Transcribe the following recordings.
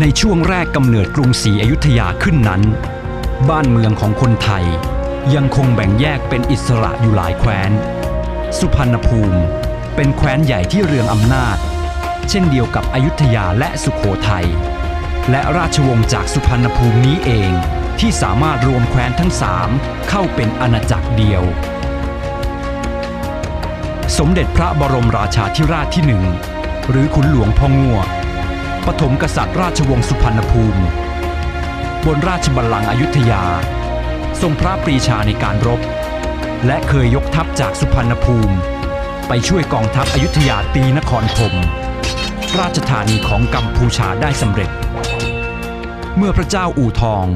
ในช่วงแรกกำเนิดกรุงศรีอยุธยาขึ้นนั้น บ้านเมืองของคนไทยยังคงแบ่งแยกเป็นอิสระอยู่หลายแคว้น สุพรรณภูมิเป็นแคว้นใหญ่ที่เรืองอำนาจ เช่นเดียวกับอยุธยาและสุโขทัย และราชวงศ์จากสุพรรณภูมินี้เองที่สามารถรวมแคว้นทั้งสามเข้าเป็นอาณาจักรเดียว สมเด็จพระบรมราชาธิราชที่หนึ่งหรือขุนหลวงพ่องัว ปฐมกษัตริย์ราชวงศ์สุพรรณภูมิ บนราชบัลลังก์อยุธยา ทรงพระปรีชาในการรบ และเคยยกทัพจากสุพรรณภูมิ ไปช่วยกองทัพอยุธยาตีนครธมราชธานีของกัมพูชาได้สำเร็จ เมื่อพระเจ้าอู่ทอง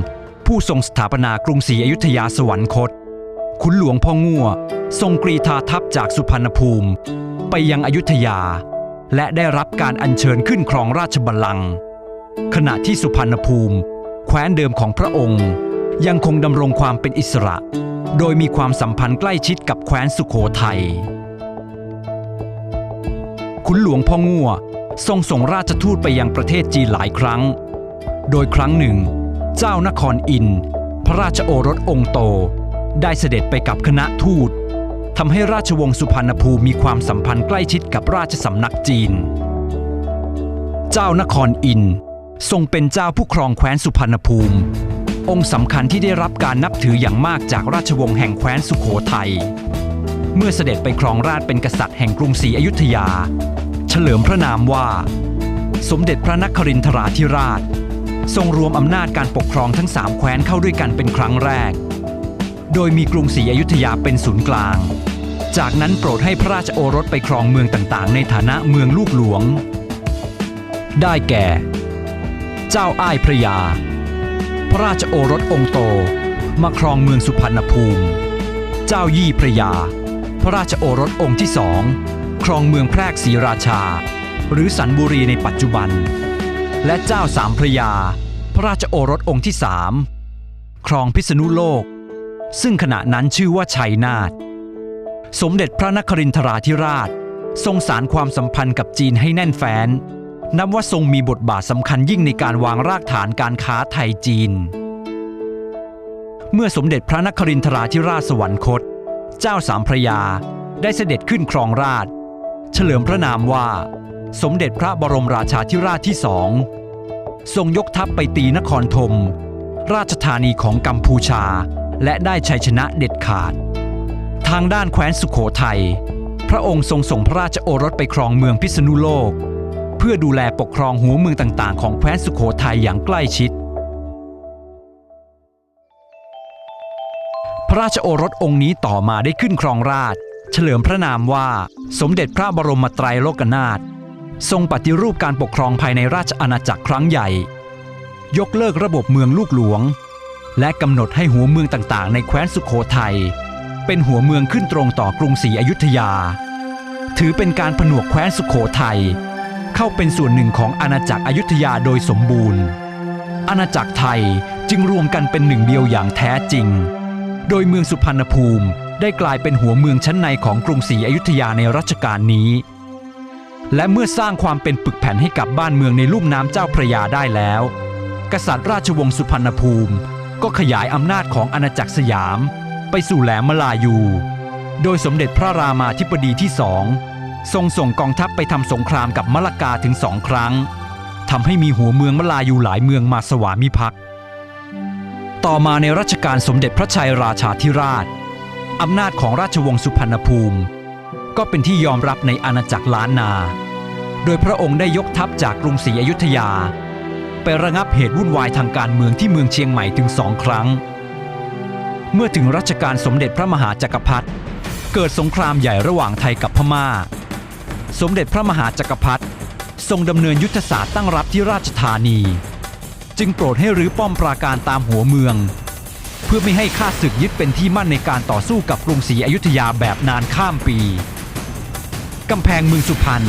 ผู้ทรงสถาปนากรุงศรีอยุธยาสวรรคต ขุนหลวงพ่องัวทรงกรีธาทัพจากสุพรรณภูมิ ไปยังอยุธยา และได้รับการอัญเชิญขึ้นครองราชบัลลังก์ขณะที่สุพรรณภูมิ แคว้นเดิมของพระองค์ ยังคงดำรงความเป็นอิสระ โดยมีความสัมพันธ์ใกล้ชิดกับแคว้นสุโขทัยขุนหลวงพ่องัวทรงส่งราชทูตไปยังประเทศจีนหลายครั้ง โดยครั้งหนึ่ง เจ้านครอิน พระราชโอรสองค์โต ได้เสด็จไปกับคณะทูต ทำให้ราชวงศ์สุพรรณภูมิมีความสัมพันธ์ใกล้ชิดกับราชสำนักจีน เจ้านครอินทรงเป็นเจ้าผู้ครองแคว้นสุพรรณภูมิ องค์สำคัญที่ได้รับการนับถืออย่างมากจากราชวงศ์แห่งแคว้นสุโขทัย เมื่อเสด็จไปครองราชเป็นกษัตริย์แห่งกรุงศรีอยุธยา เฉลิมพระนามว่า สมเด็จพระนครินทราธิราช ทรงรวมอำนาจการปกครองทั้งสามแคว้นเข้าด้วยกันเป็นครั้งแรก โดยมีกรุงศรีอยุธยาเป็นศูนย์กลาง จากนั้นโปรดให้พระราชโอรสไปครองเมืองต่างๆ ในฐานะเมืองลูกหลวง ได้แก่ เจ้าอ้ายพระยา พระราชโอรสองค์โต มาครองเมืองสุพรรณภูมิ เจ้ายี่พระยา พระราชโอรสองค์ที่สองครองเมืองแพรกศรีราชา หรือสันบุรีในปัจจุบัน และเจ้าสามพระยา พระราชโอรสองค์ที่สามครองพิษณุโลก ซึ่งขณะนั้นชื่อว่าชัยนาทสมเด็จพระนครินทราธิราช ทรงสารความสัมพันธ์กับจีนให้แน่นแฟ้น นับว่าทรงมีบทบาทสำคัญยิ่งในการวางรากฐานการค้าไทยจีน เมื่อสมเด็จพระนครินทราธิราชสวรรคต เจ้าสามพระยาได้เสด็จขึ้นครองราช เฉลิมพระนามว่า สมเด็จพระบรมราชาธิราชที่สองทรงยกทัพไปตีนครธมราชธานีของกัมพูชา และได้ชัยชนะเด็ดขาด ทางด้านแคว้นสุขโขทัย พระองค์ทรงส่งพระราชโอรสไปครองเมืองพิษณุโลก เพื่อดูแลปกครองหัวเมืองต่างๆ ของแคว้นสุขโขทัยอย่างใกล้ชิด พระราชโอรสองค์นี้ต่อมาได้ขึ้นครองราชเฉลิมพระนามว่าสมเด็จพระบรมไตรโลกนาถทรงปฏิรูปการปกครองภายในราชอาณาจักรครั้งใหญ่ ยกเลิกระบบเมืองลูกหลวง และกำหนดให้หัวเมืองต่างๆ ในแคว้นสุขโขทัยเป็นหัวเมืองขึ้นตรงต่อกรุงศรีอยุธยา ถือเป็นการผนวกแคว้นสุขโขทัยเข้าเป็นส่วนหนึ่งของอาณาจักรอยุธยาโดยสมบูรณ์ อาณาจักรไทยจึงรวมกันเป็นหนึ่งเดียวอย่างแท้จริง โดยเมืองสุพรรณภูมิได้กลายเป็นหัวเมืองชั้นในของกรุงศรีอยุธยาในรัชกาลนี้ และเมื่อสร้างความเป็นปึกแผ่นให้กับบ้านเมืองในลุ่มน้ำเจ้าพระยาได้แล้ว กษัตริย์ราชวงศ์สุพรรณภูมิ ก็ขยายอำนาจของอาณาจักรสยามไปสู่แหลมมลายู โดยสมเด็จพระรามาธิบดีที่สองทรงส่งกองทัพไปทำสงครามกับมลกาถึงสองครั้งทำให้มีหัวเมืองมลายูหลายเมืองมาสวามิภักดิ์ต่อมาในรัชกาลสมเด็จพระชัยราชาธิราชอำนาจของราชวงศ์สุพรรณภูมิ ก็เป็นที่ยอมรับในอาณาจักรล้านนา โดยพระองค์ได้ยกทัพจากกรุงศรีอยุธยา ไประงับเหตุวุ่นวายทางการเมืองที่เมืองเชียงใหม่ถึงสองครั้ง เมื่อถึงรัชกาลสมเด็จพระมหาจักรพรรดิเกิดสงครามใหญ่ระหว่างไทยกับพม่า สมเด็จพระมหาจักรพรรดิทรงดำเนินยุทธศาสตร์ตั้งรับที่ราชธานี จึงโปรดให้รื้อป้อมปราการตามหัวเมือง เพื่อไม่ให้ข้าศึกยึดเป็นที่มั่นในการต่อสู้กับกรุงศรีอยุธยาแบบนานข้ามปีกำแพงเมืองสุพรรณ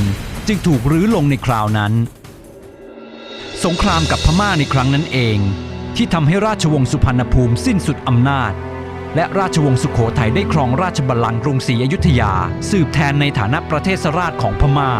จึงถูกรื้อลงในคราวนั้น สงครามกับพม่าในครั้งนั้นเอง ที่ทำให้ราชวงศ์สุพรรณภูมิสิ้นสุดอำนาจ และราชวงศ์สุโขทัยได้ครองราชบัลลังก์กรุงศรีอยุธยา สืบแทนในฐานะประเทศราชของพม่า